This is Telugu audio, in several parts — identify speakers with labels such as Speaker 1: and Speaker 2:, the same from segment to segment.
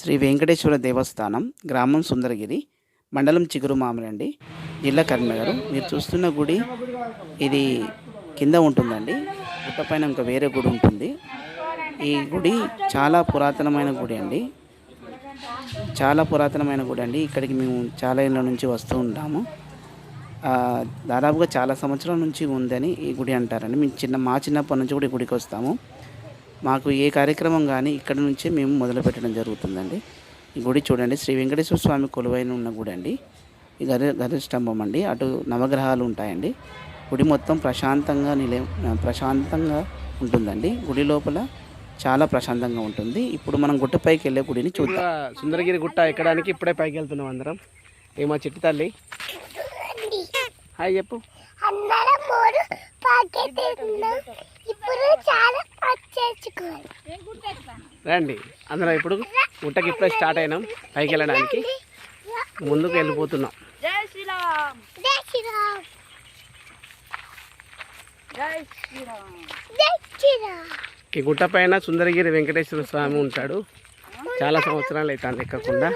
Speaker 1: శ్రీ వెంకటేశ్వర దేవస్థానం గ్రామం సుందరగిరి మండలం చిగురు మామిరండి జిల్లా కరీంనగర్. మీరు చూస్తున్న గుడి ఇది కింద ఉంటుందండి గుట్టపైన ఇంకా వేరే గుడి ఉంటుంది. ఈ గుడి చాలా పురాతనమైన గుడి అండి. చాలా పురాతనమైన గుడి అండి. ఇక్కడికి మేము చాలా ఏళ్ళ నుంచి వస్తూ ఉంటాము. దాదాపుగా చాలా సంవత్సరాల నుంచి ఉందని ఈ గుడి అంటారండి. మేము చిన్న మా చిన్నప్పటి నుంచి కూడా ఈ గుడికి వస్తాము. మాకు ఏ కార్యక్రమం కానీ ఇక్కడ నుంచే మేము మొదలు పెట్టడం జరుగుతుందండి. ఈ గుడి చూడండి శ్రీ వెంకటేశ్వర స్వామి కొలువైన ఉన్న గుడి అండి. ఈ గరి గరి స్తంభం అండి. అటు నవగ్రహాలు ఉంటాయండి. గుడి మొత్తం ప్రశాంతంగా నిలయ ప్రశాంతంగా ఉంటుందండి. గుడి లోపల చాలా ప్రశాంతంగా ఉంటుంది. ఇప్పుడు మనం గుట్టపైకి వెళ్ళే గుడిని చూద్దాం.
Speaker 2: సుందరగిరి గుట్ట ఎక్కడానికి ఇప్పుడే పైకి వెళ్తున్నాం అందరం. ఏమో చిట్టి తల్లి? హాయ్ చెప్పు.
Speaker 3: ఇప్పుడు చాలా
Speaker 2: రండి. అందరం ఇప్పుడు గుట్టకి ఇప్పుడే స్టార్ట్ అయినాం. పైకి వెళ్ళడానికి. ముందుకు వెళ్ళిపోతున్నాం.
Speaker 3: జై శ్రీరామ్. జై శ్రీరామ్. జై శ్రీరామ్. జై శ్రీరామ్.
Speaker 2: ఈ గుట్ట పైన సుందరగిరి వెంకటేశ్వర స్వామి ఉంటాడు. చాలా సంవత్సరాలు అవుతుంది ఎక్కకుండా.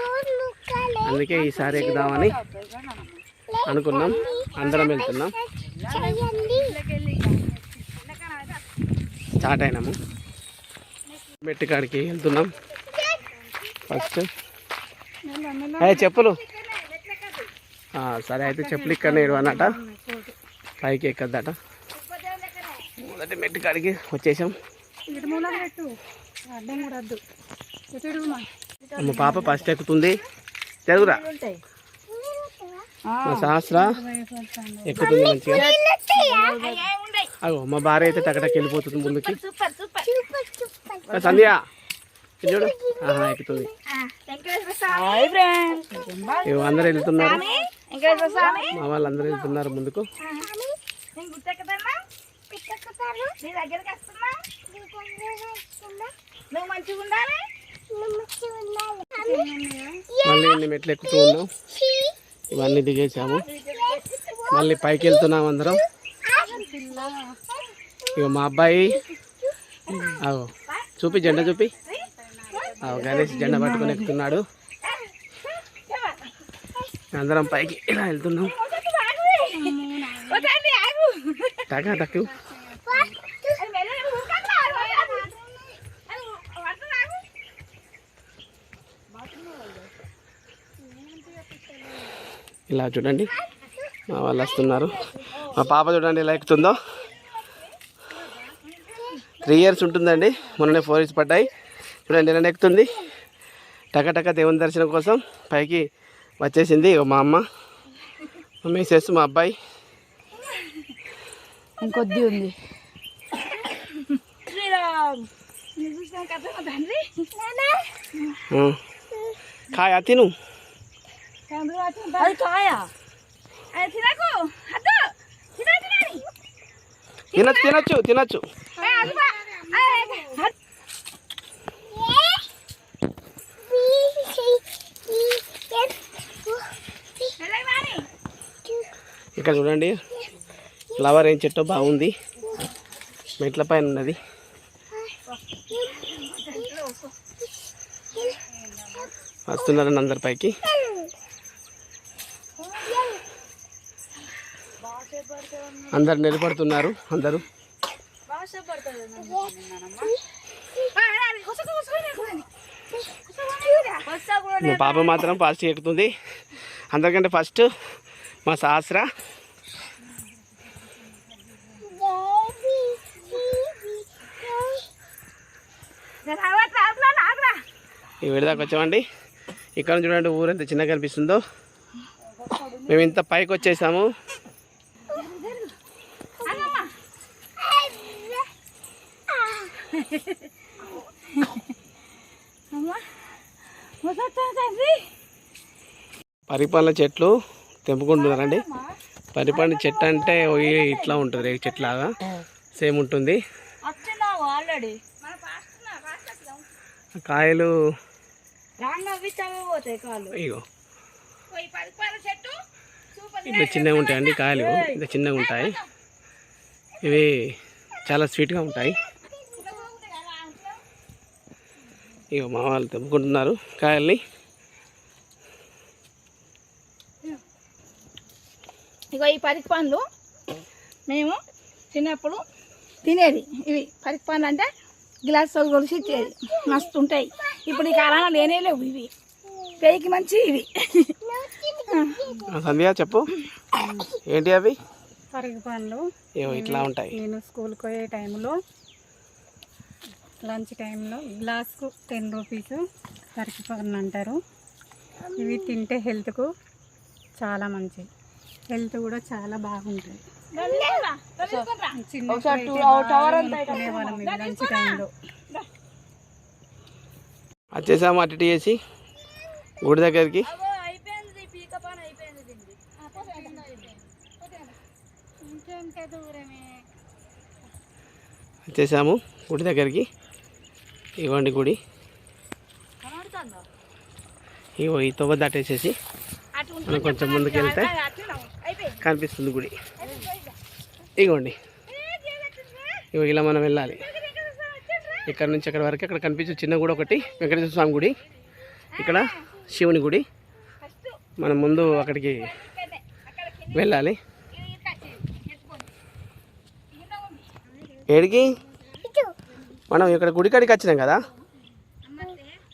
Speaker 2: అందుకే ఈసారి ఎక్కుదామని అనుకున్నాం. అందరం వెళ్తున్నాం. స్టార్ట్ అయినాము. మెట్టు కాడికి వెళ్తున్నాం. ఫస్ట్. ఏ చెప్పులు. సరే అయితే చెప్పులు ఇక్కడ నేడు అన్నట. పైకి ఎక్కద్దట. మొదటి మెట్టు కాడికి వచ్చేసాం. మా పాప ఫస్ట్ ఎక్కుతుంది. తెలుగురా? మా సహస్ర ఎక్కుతుంది మంచిగా. అగో మా భార్య అయితే టకటకి వెళ్ళిపోతుంది ముందుకి. ఆ, సంధ్య చూడు. ఆహా, ఎక్కుతుంది. అందరు వెళ్తున్నారు. మా వాళ్ళు అందరూ వెళ్తున్నారు ముందుకు. మళ్ళీ ఇన్ని మెట్లు ఎక్కుతూ ఉన్నాం ఇవన్నీ దిగేసాము మళ్ళీ పైకి వెళ్తున్నాం అందరం. ఇక మా అబ్బాయి. అవు చూపి జెండా చూపి. అవు గణేష్ జెండా పట్టుకొని ఎక్కుతున్నాడు. అందరం పైకి ఇలా వెళ్తున్నాం. టకా టక్కు ఇలా చూడండి మా వాళ్ళు వస్తున్నారు. మా పాప చూడండి ఎలా ఎక్కుతుందో. త్రీ ఇయర్స్ ఉంటుందండి. మొన్ననే ఫోర్ ఇయర్స్ పడ్డాయి. చూడండి ఎలా ఎక్కుతుంది. టక దేవుని దర్శనం కోసం పైకి వచ్చేసింది మా అమ్మ. మా మిసెస్ మా అబ్బాయి.
Speaker 4: ఇంకొద్ది ఉంది.
Speaker 2: కాయ తిను.
Speaker 4: కాయ?
Speaker 2: తినచ్చు తినచ్చు తినచ్చు. ఇక్కడ చూడండి. ఫ్లవర్ ఏం చెట్టు బాగుంది. మెట్ల పైన ఉన్నది. వస్తున్నారండి అందరి పైకి. అందరు నిలబడుతున్నారు అందరూ. మా పాప మాత్రం ఫాస్ట్ ఎక్కుతుంది. అందరికంటే ఫస్ట్ మా సహస్ర. ఈ విడిదాకా వచ్చామండి. ఇక్కడ చూడండి ఊరు చిన్నగా కనిపిస్తుందో మేము ఇంత పైకి వచ్చేసాము. పరిపాలన చెట్లు తెంపుకుంటున్నారండి. పరిపాలన చెట్టు అంటే ఇట్లా ఉంటుంది రేగు చెట్టు లాగా. సేమ్ ఉంటుంది. కాయలు ఇగో. ఇట్లా చిన్నగా ఉంటాయండి కాయలు. ఇంత చిన్నగా ఉంటాయి. ఇవి చాలా స్వీట్గా ఉంటాయి. ఇక మా వాళ్ళు తెంపుకుంటున్నారు కాయల్ని.
Speaker 3: ఇగో ఈ పరికి పండ్లు మేము చిన్నప్పుడు తినేది. ఇవి పరికి పండ్లు అంటే గ్లాస్ కొలిసి ఇచ్చేది. మస్తు ఉంటాయి. ఇప్పుడు ఈ కాలంలో లేనే లేవు ఇవి. పేయికి మంచి ఇవి.
Speaker 2: సంధ్య చెప్పు. ఏంటి అవి?
Speaker 5: పరుగు పండ్లు.
Speaker 2: ఏవో ఇట్లా ఉంటాయి.
Speaker 5: నేను స్కూల్కి పోయే టైంలో లంచ్ టైంలో గ్లాస్కు టెన్ రూపీస్ పండ్లు అంటారు. ఇవి తింటే హెల్త్కు చాలా మంచిది. హెల్త్ కూడా చాలా బాగుంటుంది. లంచ్ టైంలో.
Speaker 2: వచ్చేసాము అటు ఇటు చేసి? గుడి దగ్గరికి? వచ్చేసాము గుడి దగ్గరికి? ఇవ్వండి గుడి. ఇగో ఈ తొవ్వ దాటేసేసి మనం కొంచెం ముందుకు వెళ్తే కనిపిస్తుంది గుడి. ఇగోండి. ఇగో ఇలా మనం వెళ్ళాలి. ఇక్కడ నుంచి అక్కడ వరకు అక్కడ కనిపించే చిన్న గుడి ఒకటి వెంకటేశ్వర స్వామి గుడి. ఇక్కడ శివుని గుడి. మనం ముందు అక్కడికి వెళ్ళాలి. ఏడికి? మనం ఇక్కడ గుడికాడికి వచ్చినాం కదా?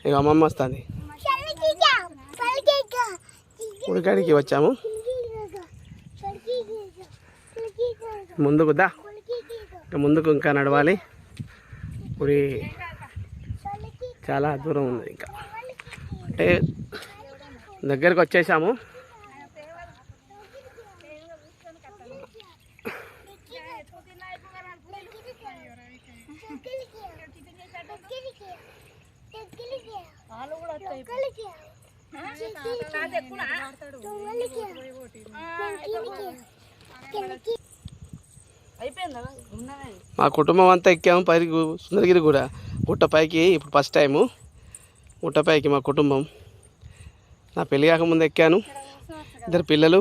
Speaker 2: ఇక అమ్మమ్మ వస్తుంది. గుడికాడికి వచ్చాము. ముందుకు దా. ఇంకా ముందుకు ఇంకా నడవాలి. గుడి చాలా దూరం ఉంది ఇంకా. అంటే దగ్గరకు వచ్చేసాము. కుటుంబం అంతా ఎక్కాము పైకి సుందరగిరి కూడా. గుట్ట పైకి ఇప్పుడు ఫస్ట్ టైము గుట్ట పైకి మా కుటుంబం. నా పెళ్ళి కాకముందు ఎక్కాను. ఇద్దరు పిల్లలు.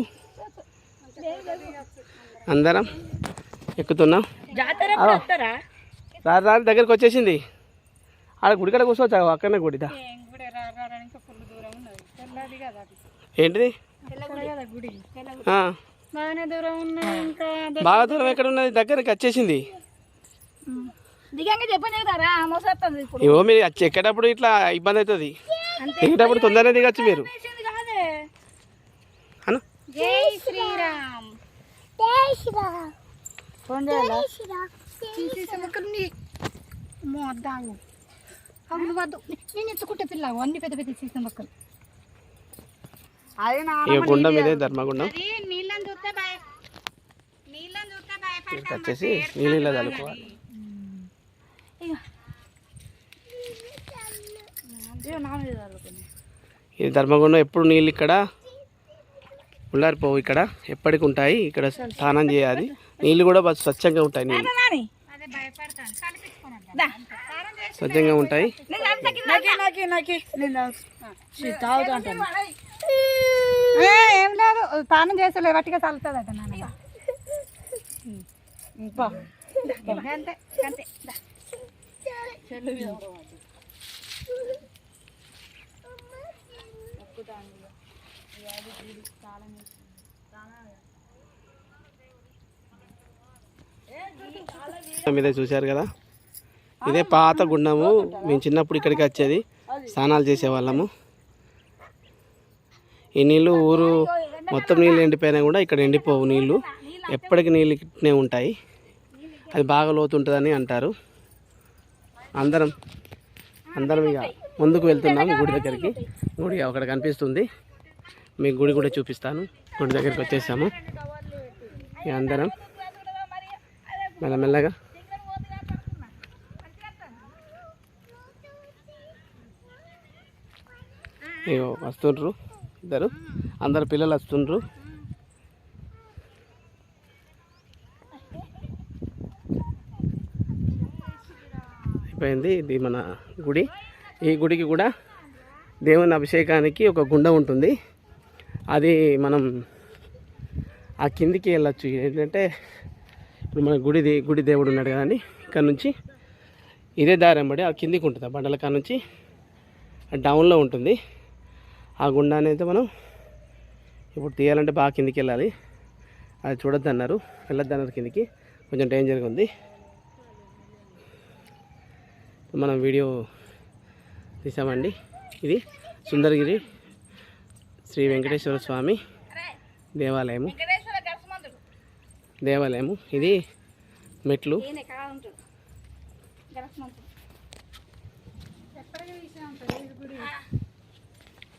Speaker 2: అందరం ఎక్కుతున్నాం. రారు రారు దగ్గరికి వచ్చేసింది. ఆడ గుడి కాడ కూర్చోవచ్చా అక్కడనే గుడిదా ఏంటిది?
Speaker 5: గుడి. ఇంకా.
Speaker 2: బాగా దూరం ఎక్కడ ఉన్నది? దగ్గరికి వచ్చేసింది.
Speaker 3: మోసేస్తుంది
Speaker 2: ఇవో మీరు ఎక్కేటప్పుడు ఇట్లా ఇబ్బంది అవుతుంది. దిగేటప్పుడు తొందరగా దిగచ్చు మీరు.
Speaker 5: జై శ్రీరామ్.
Speaker 3: ఫోన్ చేయాలా?
Speaker 5: మోద్దాము అవును వద్దు. నేను ఎత్తుకుంటే పిల్లవు అన్ని పెద్ద పెద్ద సీసం మొక్కలు
Speaker 3: అదే
Speaker 2: గుండం ఇదే ధర్మగుండం?
Speaker 5: నీళ్ళని చూస్తే భయ నీళ్ళని చూస్తే
Speaker 2: వచ్చేసి నీళ్ళు ఈ ధర్మగుండం ఎప్పుడు నీళ్ళు ఇక్కడ? ఉల్లారిపోవు ఇక్కడ. ఎప్పటికి ఉంటాయి. ఇక్కడ స్నానం చేయాలి. నీళ్ళు కూడా స్వచ్ఛంగా ఉంటాయి నీళ్ళు. స్వచ్ఛంగా ఉంటాయి.
Speaker 5: ఏ, లేదు. స్నానం చేసలే వట్టిగా చల్లుతుందట నాన్న.
Speaker 3: అంతే అంతే. దా.
Speaker 2: మీద చూశారు కదా? ఇదే పాత గుండము. మేము చిన్నప్పుడు ఇక్కడికి వచ్చేది. స్నానాలు చేసేవాళ్ళము. ఈ నీళ్ళు ఊరు మొత్తం నీళ్ళు ఎండిపోయినా కూడా ఇక్కడ ఎండిపోవు నీళ్ళు. ఎప్పటికి నీళ్ళు ఇట్నే ఉంటాయి. అది బాగా లోతుంటుందని అంటారు. అందరం అందరం ఇక ముందుకు వెళ్తున్నాం గుడి దగ్గరికి. గుడి అక్కడ కనిపిస్తుంది. మీకు గుడి కూడా చూపిస్తాను. గుడి దగ్గరికి వచ్చేసాము. ఇక అందరం మెల్లమెల్లగా. ఇగో వస్తుండ్రు ఇద్దరు. అందరు పిల్లలు వస్తుండ్రు. మర్చిపోయింది. ఇది మన గుడి. ఈ గుడికి కూడా దేవుని అభిషేకానికి ఒక గుండ ఉంటుంది. అది మనం ఆ కిందికి వెళ్ళొచ్చు. ఏంటంటే ఇప్పుడు మన గుడిది గుడి దేవుడు ఉన్నాడు కదండి. ఇక్కడ నుంచి ఇదే దారి వెంబడి ఆ కిందికి ఉంటుంది. ఆ బండల కాడ నుంచి డౌన్లో ఉంటుంది. ఆ గుండా అనేది మనం ఇప్పుడు తీయాలంటే బాగా కిందికి వెళ్ళాలి. అది చూడొద్దు అన్నారు అన్నారు కిందికి. కొంచెం డేంజర్గా ఉంది. మనం వీడియో తీసామండి. ఇది సుందరగిరి శ్రీ వెంకటేశ్వర స్వామి దేవాలయము. దేవాలయము. ఇది మెట్లు.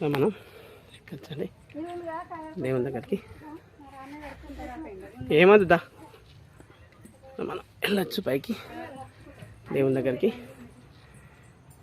Speaker 2: మనం ఎక్కచ్చండి. దేవుని దగ్గరికి. ఏమద్దా మనం వెళ్ళచ్చు పైకి. దేవుని దగ్గరికి.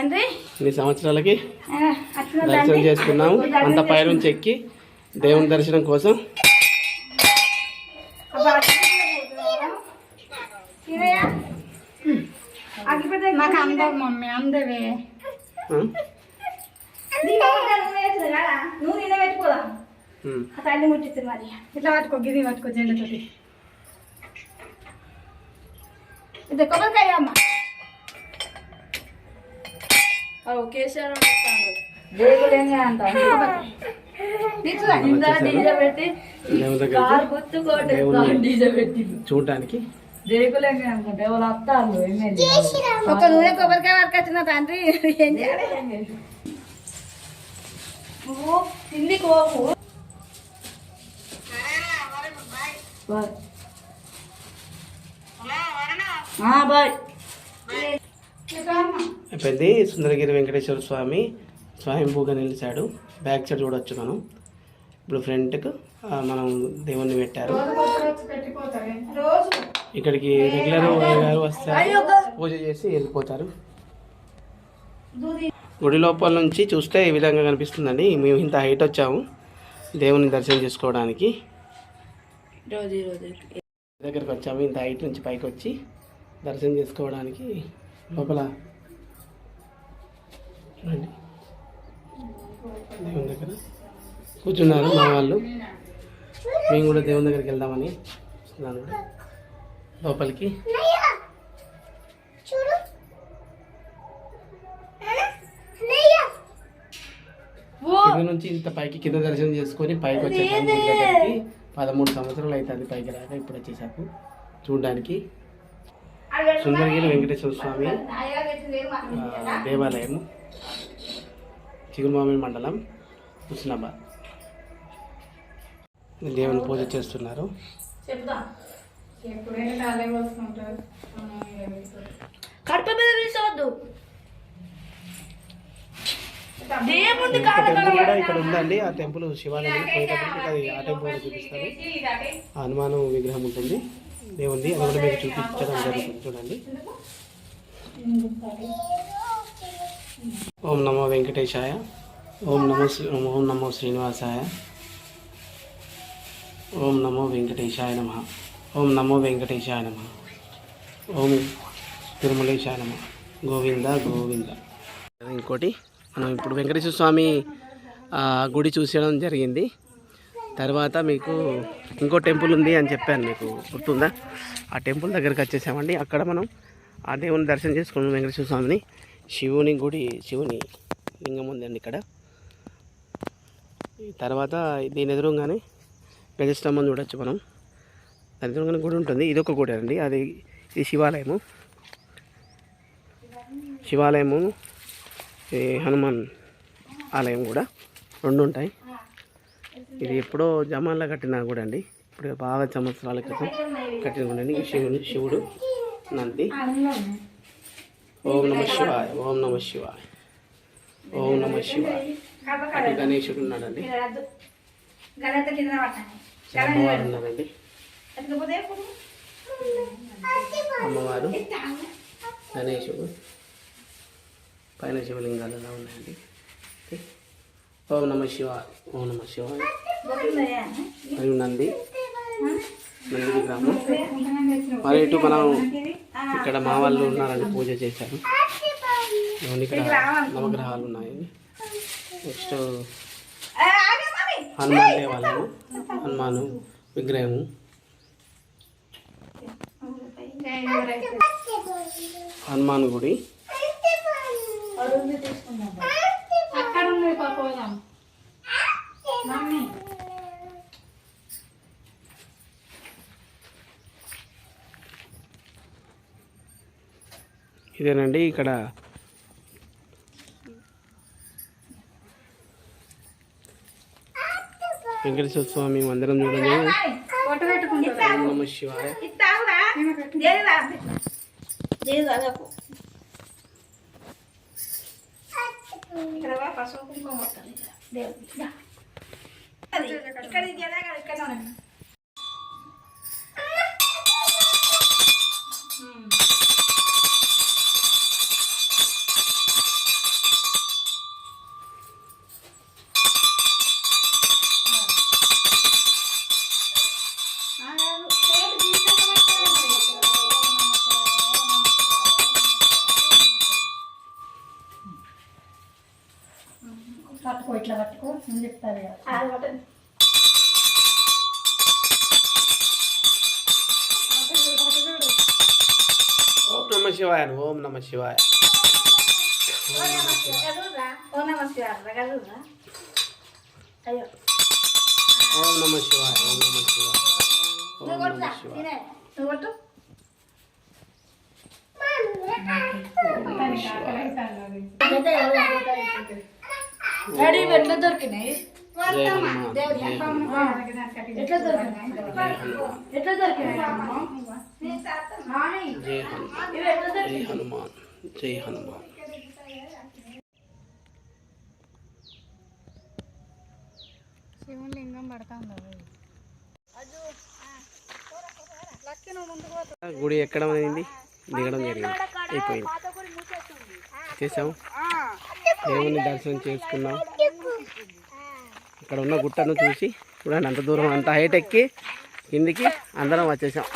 Speaker 2: ఇన్ని సంవత్సరాలకి దర్శనం. చేసుకున్నాము అంత పైనుంచి ఎక్కి దేవుని దర్శనం కోసం.
Speaker 5: నాకు అందవు మమ్మీ అందవే
Speaker 3: నువ్వు నిన్న పెట్టుకోదా? తల్లి ముట్టిస్తుంది మరి.
Speaker 5: ఇట్లా పట్టుకో గిది పట్టుకో జెండతోటి
Speaker 3: ఇది కొబ్బరికాయ అమ్మ.
Speaker 2: దేవుని చూడడానికి
Speaker 3: ఒక నూనె కొబ్బరికాయ వరకు వచ్చిన తండ్రి ఏం చేయాలి? నువ్వు తిండి కోపు
Speaker 2: అయిపోయింది. సుందరగిరి వెంకటేశ్వర స్వామి స్వయంభూగా నిలిచాడు. బ్యాక్ సైడ్ చూడొచ్చు మనం. ఇప్పుడు ఫ్రంట్కు మనం దేవుణ్ణి పెట్టారు. ఇక్కడికి రెగ్యులర్ గారు వస్తారు. పూజ చేసి వెళ్ళిపోతారు. గుడి లోపల నుంచి చూస్తే ఈ విధంగా కనిపిస్తుందండి. మేము ఇంత హైట్ వచ్చాము దేవుని దర్శనం చేసుకోవడానికి. దగ్గరికి వచ్చాము. ఇంత హైట్ నుంచి పైకి వచ్చి దర్శనం చేసుకోవడానికి లోపల చూడండి దేవుని దగ్గర కూర్చున్నారు మా వాళ్ళు. మేము కూడా దేవుని దగ్గరికి వెళ్దామని చూస్తున్నాను కూడా. లోపలికి. కింద నుంచి ఇంత పైకి కింద దర్శనం చేసుకొని పైకి వచ్చేసాము దగ్గరికి పదమూడు సంవత్సరాలు అవుతుంది పైకి రాక ఇప్పుడు వచ్చేసాము చూడడానికి. సుందరగిరి వెంకటేశ్వర స్వామి దేవాలయం చిగురుమామిడి మండలం హుస్నాబాద్ దేవుని పూజ చేస్తున్నారు. ఇక్కడ ఉందండి. ఆ టెంపుల్ శివాలయం పోయేటప్పటికి అది ఆ టెంపుల్ చూపిస్తారు. హనుమాను విగ్రహం ఉంటుంది. దేవుంది అది కూడా మీకు చూపించడం జరుగుతుంది. చూడండి. ఓం నమో వెంకటేశాయ. ఓం నమో శ్రీ- ఓం నమో శ్రీనివాసాయ. ఓం నమో వెంకటేశాయ నమ. ఓం నమో వెంకటేశాయ నమ. ఓం తిరుమలేశాయ నమ. గోవింద గోవింద. ఇంకోటి మనం ఇప్పుడు వెంకటేశ్వర స్వామి గుడి చూసేయడం జరిగింది. తర్వాత మీకు ఇంకో టెంపుల్ ఉంది అని చెప్పాను మీకు గుర్తుందా? ఆ టెంపుల్ దగ్గరికి వచ్చేసామండి. అక్కడ మనం ఆ దేవుని దర్శనం చేసుకున్నాం వెంకటేశ్వర స్వామిని. శివుని గుడి శివుని లింగం ఉందండి ఇక్కడ. తర్వాత దీని ఎదురుగానే గజస్తంభం చూడొచ్చు మనం. దాని ఎదురుగానే గుడి ఉంటుంది. ఇది ఒక గుడి అండి. అది ఇది శివాలయము. శివాలయము హనుమాన్ ఆలయం కూడా రెండు ఉంటాయి ఇది ఎప్పుడో జమాన్లో కట్టిన కూడా అండి. ఇప్పుడు బాగా సంవత్సరాల క్రితం కట్టిన కూడా అండి. శివుడు శివుడు నంది. ఓం నమ శివాయ ఓం నమ శివాయ. ఓం నమ శివాయ. అటు గణేశుడు ఉన్నాడండి. అమ్మవారు ఉన్నారండి. అమ్మవారు గణేశుడు. పైన శివలింగాలు ఎలా ఉన్నాయండి? ఓం నమ శివాయ ఓం నమ శివాయ మరియు నంది నంది విగ్రహం మరి ఇటు మనం ఇక్కడ మా వాళ్ళు ఉన్నారని పూజ చేశారు. ఇక్కడ నవగ్రహాలు ఉన్నాయి. నెక్స్ట్ హనుమాన్ దేవాలయం హనుమాను విగ్రహము. హనుమాన్ గుడి. ఇదేనండి ఇక్కడ వెంకటేశ్వర స్వామి మందిరం చూడండి. నమ శివాయ.
Speaker 3: మొత్తం ఇక్కడ.
Speaker 2: నమ శివాయ ఓం నమ శివాయ.
Speaker 3: ఓ నమ శివాయ. ఓ నమ శివాయ.
Speaker 4: రెడీ ఎట్లా దొరికినాయి? ఎట్లా దొరికినాయి?
Speaker 2: జై హనుమాన్ జై హనుమాన్ జై హనుమాన్
Speaker 5: శివుని లింగం పడతా
Speaker 2: గుడి ఎక్కడం అయింది? దిగడం జరిగింది. అయిపోయింది. చేసాం దేవుని దర్శనం చేసుకున్నాం ఇక్కడ ఉన్న గుట్టను చూసి చూడండి అంత దూరం అంత హైట్ ఎక్కి కిందికి అందరం వచ్చేసాం.